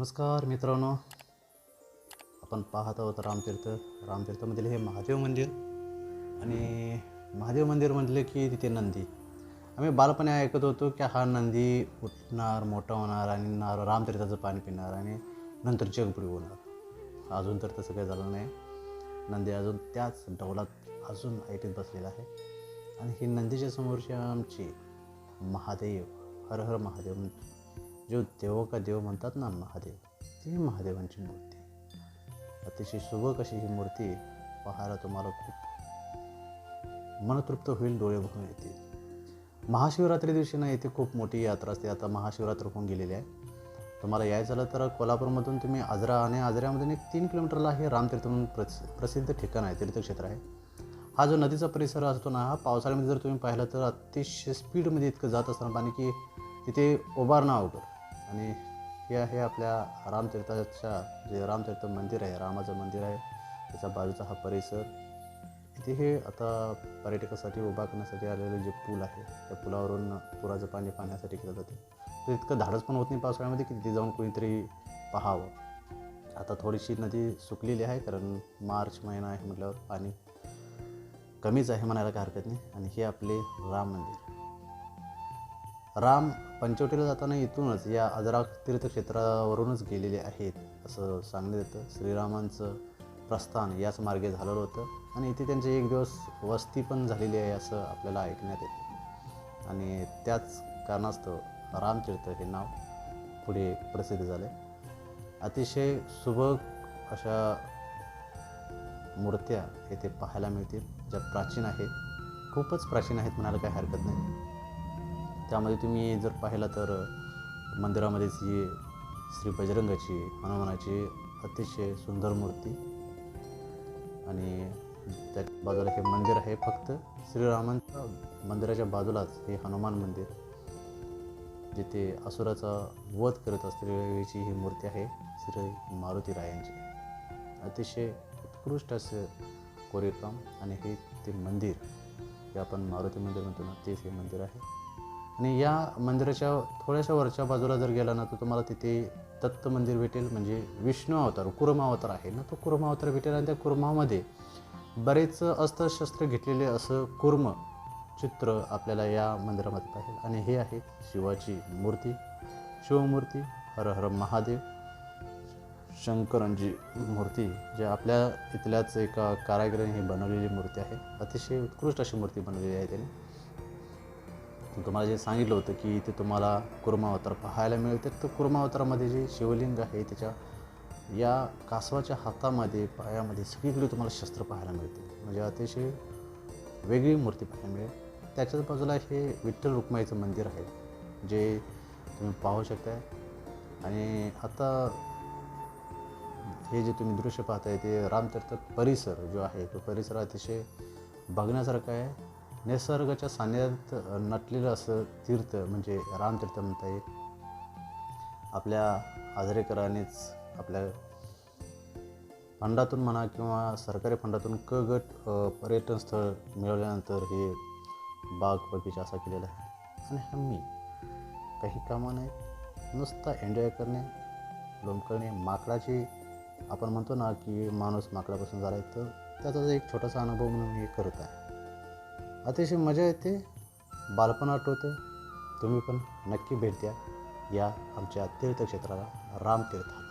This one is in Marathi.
नमस्कार मित्रांनो. आपण पाहत आहोत रामतीर्थ. रामतीर्थमधील हे महादेव मंदिर आणि महादेव मंदिर म्हटलं की तिथे नंदी. आम्ही बालपणी ऐकत होतो की हा नंदी उठणार मोठा होणार आणि नार रामतीर्थाचं पाणी पिणार आणि नंतर जगपुडी होणार. अजून तर तसं काही झालं नाही. नंदी अजून त्याच डौलात अजून ऐकत बसलेला आहे. आणि ही नंदीच्या समोरची आमची महादेव हर हर महादेव जो देवो का देव म्हणतात ना महादेव ती महादेवांची मूर्ती अतिशय सुबक अशी ही मूर्ती पाहायला तुम्हाला खूप मनतृप्त होईल डोळे भरून येतील. महाशिवरात्री दिवशी ना येथे खूप मोठी यात्रा असते. आता महाशिवरात्र होऊन गेलेली आहे. तुम्हाला यायचं झालं तर कोल्हापूरमधून तुम्ही आजरा आणि आजऱ्यामधून एक तीन किलोमीटरला हे रामतीर्थ म्हणून प्रस प्रसिद्ध ठिकाण आहे तीर्थक्षेत्र आहे. हा जो नदीचा परिसर असतो ना हा पावसाळ्यामध्ये जर तुम्ही पाहिलं तर अतिशय स्पीडमध्ये इतकं जात असताना पाणी की तिथे उभारणं अवघड. आणि हे आहे आपल्या रामतीर्थाच्या जे रामतीर्थ मंदिर आहे रामाचं मंदिर आहे त्याच्या बाजूचा हा परिसर. इथे हे आता पर्यटकासाठी उभा करण्यासाठी आलेलं जे पूल आहे त्या पुलावरून पुराचं पाणी पाहण्यासाठी केलं जाते. तर इतकं धाडस पण होत नाही पावसाळ्यामध्ये की तिथे जाऊन कोणीतरी पाहावं. आता थोडीशी नदी सुकलेली आहे कारण मार्च महिना आहे म्हटल्यावर पाणी कमीच आहे म्हणायला काही हरकत नाही. आणि हे आपले राम मंदिर. राम पंचवटीला जाताना इथूनच या अजरा तीर्थक्षेत्रावरूनच गेलेले आहेत असं सांगण्यात येतं. श्रीरामांचं प्रस्थान याच मार्गे झालेलं होतं आणि इथे त्यांचे एक दिवस वस्ती पण झालेली आहे असं आपल्याला ऐकण्यात येतं. आणि त्याच कारणास्तव रामतीर्थ हे नाव पुढे प्रसिद्ध झाले अतिशय सुबक अशा मूर्त्या येथे पाहायला मिळतील ज्या प्राचीन आहेत. खूपच प्राचीन आहेत म्हणायला काही हरकत नाही. त्यामध्ये तुम्ही जर पाहिलं तर मंदिरामध्येच जी श्री बजरंगाची हनुमानाची अतिशय सुंदर मूर्ती आणि त्या बाजूला हे मंदिर आहे फक्त श्रीरामांच्या मंदिराच्या बाजूलाच हे हनुमान मंदिर जिथे असुराचा वध करत असलेलीची ही मूर्ती आहे श्री मारुती रायांची. अतिशय उत्कृष्ट असं कोरीवकाम आणि हे ते मंदिर जे आपण मारुती मंदिर म्हणतो ना तेच हे मंदिर आहे. आणि या मंदिराच्या थोड्याशा वरच्या बाजूला जर गेला ना तर तुम्हाला तिथे दत्त मंदिर भेटेल म्हणजे विष्णू अवतार कुर्मावतार आहे ना तो कुर्मावतार भेटेल. आणि त्या कुर्मामध्ये बरेच अस्त्रशस्त्र घेतलेले असं कुर्म चित्र आपल्याला या मंदिरामध्ये पाहिजे आणि हे आहे शिवाची मूर्ती. शिवमूर्ती हर हर महादेव. शंकरांची मूर्ती जे आपल्या इथल्याच एका कारागिराने ही बनवलेली मूर्ती आहे. अतिशय उत्कृष्ट अशी मूर्ती बनवलेली आहे त्याने. तुम्हाला जे सांगितलं होतं की इथे तुम्हाला कुर्मावतार पाहायला मिळते तर कुर्मावतारामध्ये जे शिवलिंग आहे त्याच्या या कासवाच्या हातामध्ये पायामध्ये सगळीकडे तुम्हाला शस्त्र पाहायला मिळते. म्हणजे अतिशय वेगळी मूर्ती पाहायला मिळेल त्याच्याच बाजूला हे विठ्ठल रुक्माईचं मंदिर आहे जे तुम्ही पाहू शकताय. आणि आता हे जे तुम्ही दृश्य पाहताय ते रामतीर्थ परिसर जो आहे तो परिसर अतिशय बघण्यासारखा आहे. निसर्गाच्या सान्निध्यात नटलेलं असं तीर्थ म्हणजे रामतीर्थ म्हणता येईल. आपल्या आजरेकरांनीच आपल्या फंडातून म्हणा किंवा सरकारी फंडातून क गट पर्यटन स्थळ मिळवल्यानंतर हे बाग बगीचा असा केलेला आहे. आणि हम्मी काही कामं नाही नुसता एन्जॉय करणे लोंबकळणे माकडाची आपण म्हणतो ना की माणूस माकडापासून झाला आहे तर त्याचा एक छोटासा अनुभव म्हणून हे करत आहे. अतिशय मजा येते. बालपण आठवतं. तुम्ही पण नक्की भेट द्या. या आमच्या तीर्थक्षेत्राला रामतीर्थाला